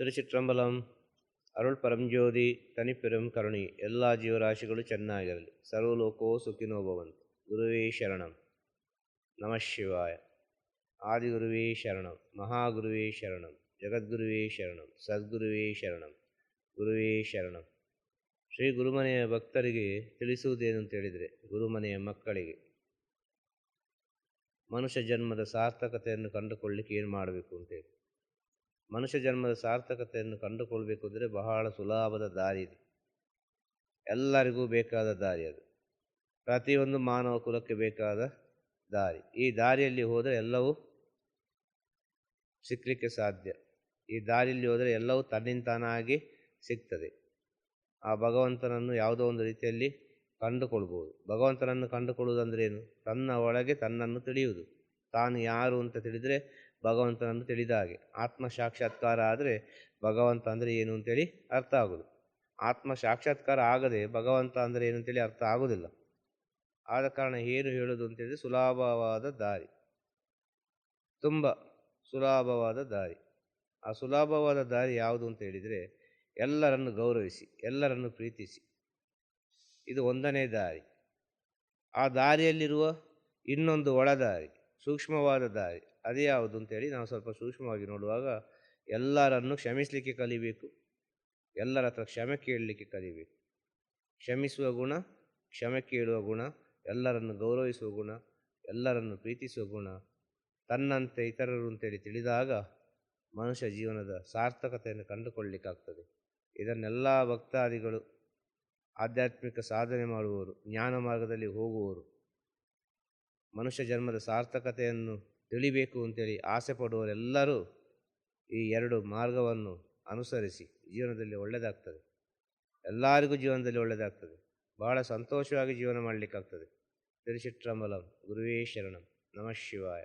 ತಿರುಚಿಟ್ರಂಬಲಂ ಅರುಳ್ ಪರಂಜ್ಯೋತಿ தனிப்பெரும் ಕರುಣಿ ಎಲ್ಲ ಜೀವರಾಶಿಗಳು ಚೆನ್ನಾಗಿರಲಿ ಸರ್ವಲೋಕೋ ಸುಖಿನೋ ಭವಂತು ಗುರುವೇ ಶರಣಂ ನಮಃ ಶಿವಾಯ ಆದಿಗುರುವೇ ಶರಣಂ ಮಹಾಗುರುವೇ ಶರಣಂ ಜಗದ್ಗುರುವೇ ಶರಣಂ ಸದ್ಗುರುವೇ ಶರಣಂ ಗುರುವೇ ಶರಣಂ ಶ್ರೀ ಗುರುಮನೆಯ ಭಕ್ತರಿಗೆ ತಿಳಿಸುವುದೇನು ಅಂತ ಹೇಳಿದರೆ ಗುರುಮನೆಯ ಮಕ್ಕಳಿಗೆ ಮನುಷ್ಯ ಜನ್ಮದ ಸಾರ್ಥಕತೆಯನ್ನು ಕಂಡುಕೊಳ್ಳಿಕ್ಕೆ ಏನು ಮಾಡಬೇಕು ಅಂತೇಳಿ ಮನುಷ್ಯ ಜನ್ಮದ ಸಾರ್ಥಕತೆಯನ್ನು ಕಂಡುಕೊಳ್ಬೇಕು ಅಂದರೆ ಬಹಳ ಸುಲಭದ ದಾರಿ ಇದೆ. ಎಲ್ಲರಿಗೂ ಬೇಕಾದ ದಾರಿ ಅದು. ಪ್ರತಿಯೊಂದು ಮಾನವ ಕುಲಕ್ಕೆ ಬೇಕಾದ ದಾರಿ. ಈ ದಾರಿಯಲ್ಲಿ ಹೋದರೆ ಎಲ್ಲವೂ ಸಿಕ್ಕಲಿಕ್ಕೆ ಸಾಧ್ಯ. ಈ ದಾರಿಯಲ್ಲಿ ಹೋದರೆ ಎಲ್ಲವೂ ತನ್ನಿಂತಾನಾಗಿ ಸಿಗ್ತದೆ. ಆ ಭಗವಂತನನ್ನು ಯಾವುದೋ ಒಂದು ರೀತಿಯಲ್ಲಿ ಕಂಡುಕೊಳ್ಬೋದು. ಭಗವಂತನನ್ನು ಕಂಡುಕೊಳ್ಳುವುದಂದ್ರೇನು ತನ್ನ ಒಳಗೆ ತನ್ನನ್ನು ತಿಳಿಯುವುದು. ತಾನು ಯಾರು ಅಂತ ತಿಳಿದರೆ ಭಗವಂತನನ್ನು ತಿಳಿದ ಹಾಗೆ. ಆತ್ಮ ಸಾಕ್ಷಾತ್ಕಾರ ಆದರೆ ಭಗವಂತ ಅಂದರೆ ಏನು ಅಂತೇಳಿ ಅರ್ಥ ಆಗೋದು. ಆತ್ಮ ಸಾಕ್ಷಾತ್ಕಾರ ಆಗದೆ ಭಗವಂತ ಅಂದರೆ ಏನು ಅಂತೇಳಿ ಅರ್ಥ ಆಗೋದಿಲ್ಲ. ಆದ ಕಾರಣ ಏನು ಹೇಳೋದು ಅಂತೇಳಿ ಸುಲಭವಾದ ದಾರಿ. ತುಂಬ ಸುಲಭವಾದ ದಾರಿ. ಆ ಸುಲಭವಾದ ದಾರಿ ಯಾವುದು ಅಂತ ಹೇಳಿದರೆ ಎಲ್ಲರನ್ನು ಗೌರವಿಸಿ, ಎಲ್ಲರನ್ನು ಪ್ರೀತಿಸಿ. ಇದು ಒಂದನೇ ದಾರಿ. ಆ ದಾರಿಯಲ್ಲಿರುವ ಇನ್ನೊಂದು ಒಳದಾರಿ ಸೂಕ್ಷ್ಮವಾದ ದಾರಿ. ಅದೇ ಯಾವುದು ಅಂತೇಳಿ ನಾವು ಸ್ವಲ್ಪ ಸೂಕ್ಷ್ಮವಾಗಿ ನೋಡುವಾಗ ಎಲ್ಲರನ್ನು ಕ್ಷಮಿಸಲಿಕ್ಕೆ ಕಲಿಬೇಕು. ಎಲ್ಲರ ಹತ್ರ ಕ್ಷಮೆ ಕೇಳಲಿಕ್ಕೆ ಕಲಿಬೇಕು. ಕ್ಷಮಿಸುವ ಗುಣ, ಕ್ಷಮೆ ಕೇಳುವ ಗುಣ, ಎಲ್ಲರನ್ನು ಗೌರವಿಸುವ ಗುಣ, ಎಲ್ಲರನ್ನು ಪ್ರೀತಿಸುವ ಗುಣ, ತನ್ನಂತೆ ಇತರರು ಅಂತೇಳಿ ತಿಳಿದಾಗ ಮನುಷ್ಯ ಜೀವನದ ಸಾರ್ಥಕತೆಯನ್ನು ಕಂಡುಕೊಳ್ಳಲಿಕ್ಕಾಗ್ತದೆ ಇದನ್ನೆಲ್ಲ ಭಕ್ತಾದಿಗಳು, ಆಧ್ಯಾತ್ಮಿಕ ಸಾಧನೆ ಮಾಡುವವರು, ಜ್ಞಾನ ಮಾರ್ಗದಲ್ಲಿ ಹೋಗುವವರು, ಮನುಷ್ಯ ಜನ್ಮದ ಸಾರ್ಥಕತೆಯನ್ನು ತಿಳಿಬೇಕು ಅಂತೇಳಿ ಆಸೆ ಪಡುವರೆಲ್ಲರೂ ಈ ಎರಡು ಮಾರ್ಗವನ್ನು ಅನುಸರಿಸಿ ಜೀವನದಲ್ಲಿ ಒಳ್ಳೆಯದಾಗ್ತದೆ. ಎಲ್ಲರಿಗೂ ಜೀವನದಲ್ಲಿ ಒಳ್ಳೆಯದಾಗ್ತದೆ. ಬಹಳ ಸಂತೋಷವಾಗಿ ಜೀವನ ಮಾಡಲಿಕ್ಕಾಗ್ತದೆ. ತಿರುಚಿಟ್ರಂಬಲಂ ಗುರುವೇ ಶರಣಂ. ನಮಃ ಶಿವಾಯ.